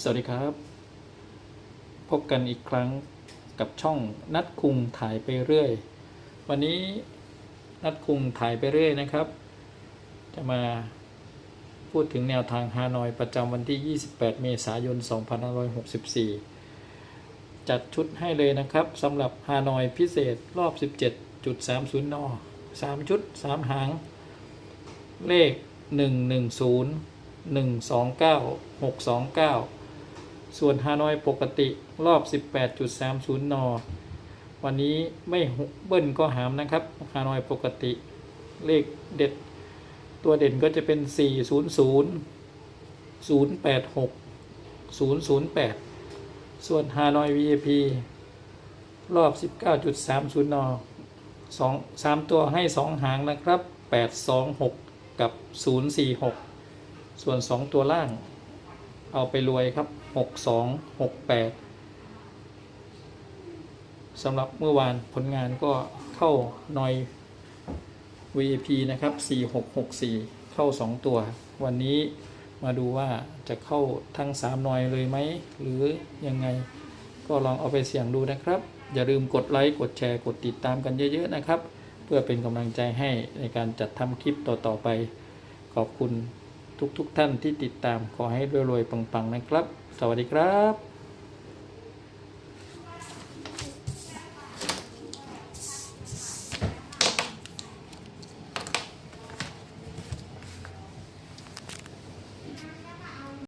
สวัสดีครับ พบกันอีกครั้งกับช่องนัดคุงถ่ายไปเรื่อย วันนี้นัดคุงถ่ายไปเรื่อยนะครับ จะมาพูดถึงแนวทางฮานอยประจำวันที่ 28 เมษายน 2564 จัดชุดให้เลยนะครับสำหรับฮานอยพิเศษรอบ 17.30 น 3 ชุด 3 หาง เลข 110 129 629 ส่วนฮานอยปกติรอบ 18.30 น วันนี้ไม่เบิ้ลก็หามนะครับฮานอยปกติ เลขเด็ด ตัวเด่นก็จะเป็น 400 086 008 ส่วนฮานอย VIP รอบ 19.30 น สองสามตัวให้2หางนะครับ 826 กับ 046 ส่วน 2 ตัวล่าง เอาไปรวยครับ 62 68สำหรับเมื่อวานผลงานก็เข้าหน่อย VIP นะครับ 4664 เข้า 2 ตัว วันนี้มาดูว่าจะเข้าทั้ง3นอยเลยไหม หรือยังไงก็ลองเอาไปเสี่ยงดูนะครับ อย่าลืมกดไลค์ กดแชร์ กดติดตามกันเยอะ ๆ นะครับ เพื่อเป็นกำลังใจให้ในการจัดทำคลิปต่อ ๆ ไป ขอบคุณ ทุกๆทท่านที่ติดตามขอให้รวยๆปังๆนะครับ สวัสดีครับ